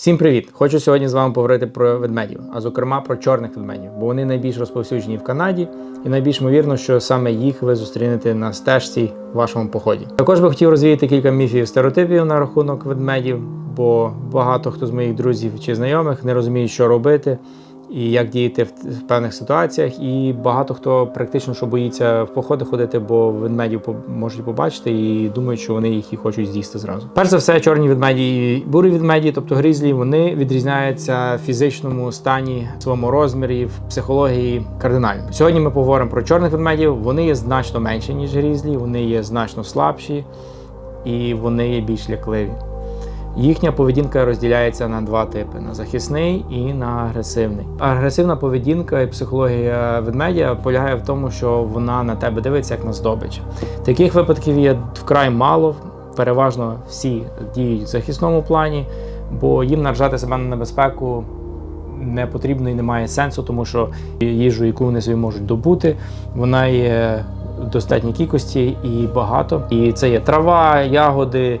Всім привіт! Хочу сьогодні з вами поговорити про ведмедів, а зокрема про чорних ведмедів, бо вони найбільш розповсюджені в Канаді, і найбільш ймовірно, що саме їх ви зустрінете на стежці в вашому поході. Також би хотів розвіяти кілька міфів і стереотипів на рахунок ведмедів, бо багато хто з моїх друзів чи знайомих не розуміє, що робити. І як діяти в, певних ситуаціях, і багато хто практично що боїться в походи ходити, бо ведмедів можуть побачити і думають, що вони їх і хочуть з'їсти зразу. Перш за все, чорні ведмеді і бурі ведмеді, тобто грізлі, вони відрізняються в фізичному стані, своєму розмірі, в психології кардинально. Сьогодні ми поговоримо про чорних ведмедів. Вони є значно менші ніж грізлі, вони є значно слабші і вони є більш лякливі. Їхня поведінка розділяється на два типи: на захисний і на агресивний. Агресивна поведінка і психологія ведмедя полягає в тому, що вона на тебе дивиться як на здобич. Таких випадків є вкрай мало. Переважно всі діють в захисному плані, бо їм наражати себе на небезпеку не потрібно і немає сенсу, тому що їжу, яку вони собі можуть добути, вона є достатній кількості і багато. І це є трава, ягоди,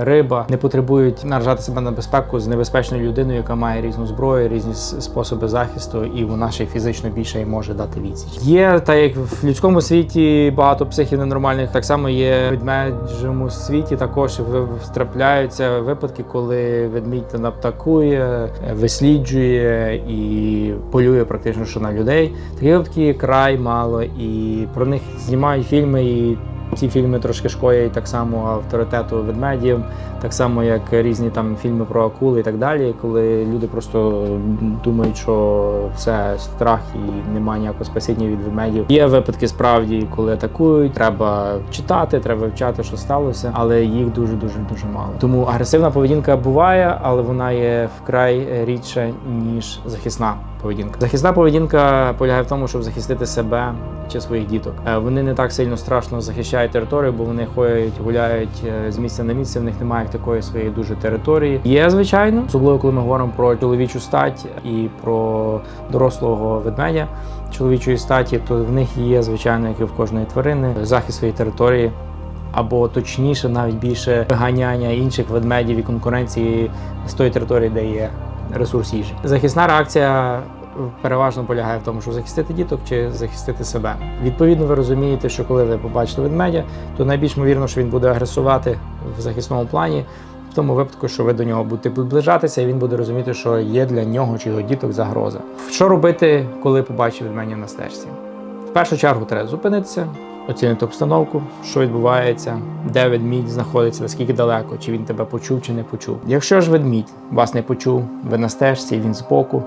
е, риба. Не потребують наражати себе на безпеку з небезпечною людиною, яка має різну зброю, різні способи захисту, і вона ще фізично більше і може дати відсіч. Є так як в людському світі багато психів ненормальних, так само є в ведмеджому світі. Також в- трапляються випадки, коли ведмідь атакує, висліджує і полює практично що на людей. Такі випадки край мало, і про них знімають фільми. І ці фільми трошки шкодять так само авторитету ведмедів, так само як різні там фільми про акули і так далі, коли люди просто думають, що все страх і немає ніякого спасіння від ведмедів. Є випадки справді, коли атакують. Треба читати, треба вивчати, що сталося, але їх дуже дуже дуже мало. Тому агресивна поведінка буває, але вона є вкрай рідша ніж захисна поведінка. Захисна поведінка полягає в тому, щоб захистити себе чи своїх діток. Е, Вони не так сильно страшно захищають територію, бо вони ходять, гуляють е, з місця на місце. В них немає такої своєї дуже території. Є звичайно, особливо коли ми говоримо про чоловічу стать і про дорослого ведмедя чоловічої статі, то в них є звичайно, як і в кожної тварини, захист своєї території. Або точніше, навіть більше виганяння інших ведмедів і конкуренції з тої території, де є ресурс їжі. Захисна реакція переважно полягає в тому, щоб захистити діток чи захистити себе. Відповідно, ви розумієте, що коли ви побачите ведмедя, то найбільш ймовірно, що він буде агресувати в захисному плані. В тому випадку, що ви до нього будете приближатися, і він буде розуміти, що є для нього чи його діток загроза. Що робити, коли побачив ведмедя на стежці? В першу чергу треба зупинитися, оцінити обстановку, що відбувається, де ведмідь знаходиться, наскільки далеко, чи він тебе почув, чи не почув. Якщо ж ведмідь вас не почув, ви на стежці, він збоку,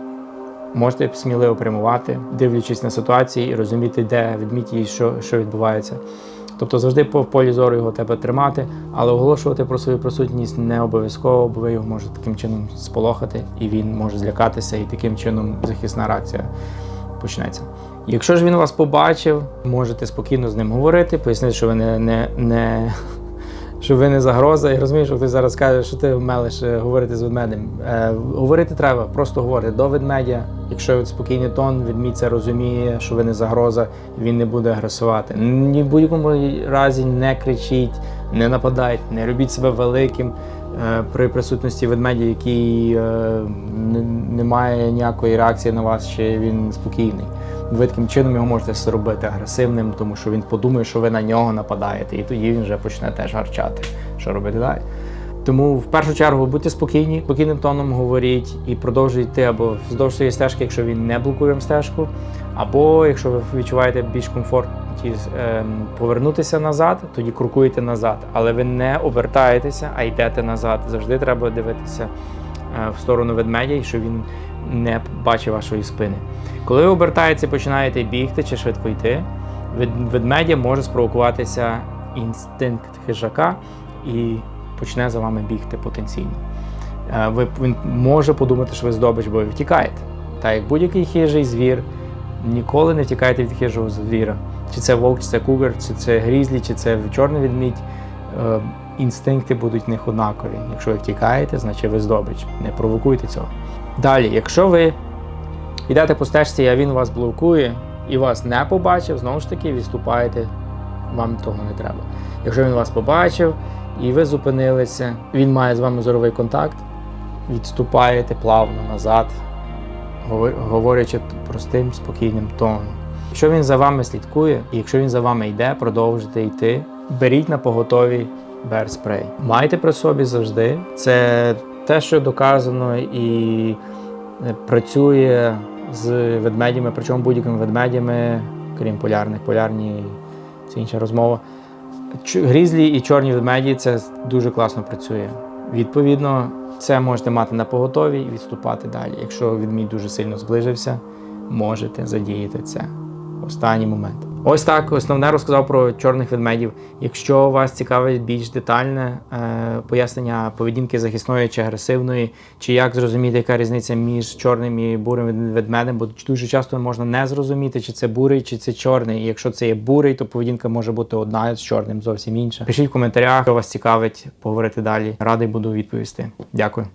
можете сміливо прямувати, дивлячись на ситуації і розуміти, де ведмідь і що, що відбувається. Тобто завжди по полі зору його треба тримати, але оголошувати про свою присутність не обов'язково, бо ви його можете таким чином сполохати, і він може злякатися, і таким чином захисна реакція почнеться. Якщо ж він вас побачив, можете спокійно з ним говорити, пояснити, що ви не, не, не що ви не загроза. Я розумію, що хтось зараз каже, що ти мелиш е, говорити з ведмедем. Е, говорити треба, просто говорити до ведмедя. Якщо спокійний тон, ведмідь це розуміє, що ви не загроза, він не буде агресувати. Ні в будь-якому разі не кричіть, не нападайте, не робіть себе великим при присутності ведмедя, який е, не має ніякої реакції на вас, чи він спокійний. Ви таким чином його можете зробити агресивним, тому що він подумає, що ви на нього нападаєте, і тоді він вже почне теж гарчати, що робити далі. Тому в першу чергу будьте спокійні, спокійним тоном говоріть і продовжуйте або вздовж своєї стежки, якщо він не блокує вам стежку, або якщо ви відчуваєте більш комфорт ем, повернутися назад, тоді крокуєте назад. Але ви не обертаєтеся, а йдете назад. Завжди треба дивитися е, в сторону ведмедя, і щоб він не бачив вашої спини. Коли ви обертаєтеся починаєте бігти чи швидко йти, вед- ведмедя може спровокуватися інстинкт хижака і почне за вами бігти потенційно. Е, Ви, він може подумати, що ви здобич, бо ви втікаєте. Та як будь-який хижий звір, ніколи не втікайте від хижого звіра. Чи це вовк, чи це кугар, чи це грізлі, чи це чорний ведмідь. Е, Інстинкти будуть в них однакові. Якщо ви втікаєте, значить ви здобич. Не провокуйте цього. Далі, якщо ви йдете по стежці, а він вас блокує і вас не побачив, знову ж таки відступаєте, вам того не треба. Якщо він вас побачив і ви зупинилися, він має з вами зоровий контакт, відступаєте плавно назад, говорячи простим, спокійним тоном. Якщо він за вами слідкує, і якщо він за вами йде, продовжуйте йти. Беріть на поготові берспрей. Майте при собі завжди. Це те, що доказано і е, працює з ведмедями, причому будь-якими ведмедями, крім полярних, полярні це інша розмова. Грізлі і чорні ведмеді це дуже класно працює. Відповідно, це можете мати на поготові і відступати далі. Якщо відмій дуже сильно зближився, можете задіяти це. Останній момент. Ось так, основне розказав про чорних ведмедів. Якщо вас цікавить більш детальне е, пояснення поведінки захисної чи агресивної, чи як зрозуміти, яка різниця між чорним і бурим вед- ведмедем, бо дуже часто можна не зрозуміти, чи це бурий, чи це чорний. І якщо це є бурий, то поведінка може бути одна з чорним зовсім інша. Пишіть в коментарях, що вас цікавить поговорити далі. Радий буду відповісти. Дякую.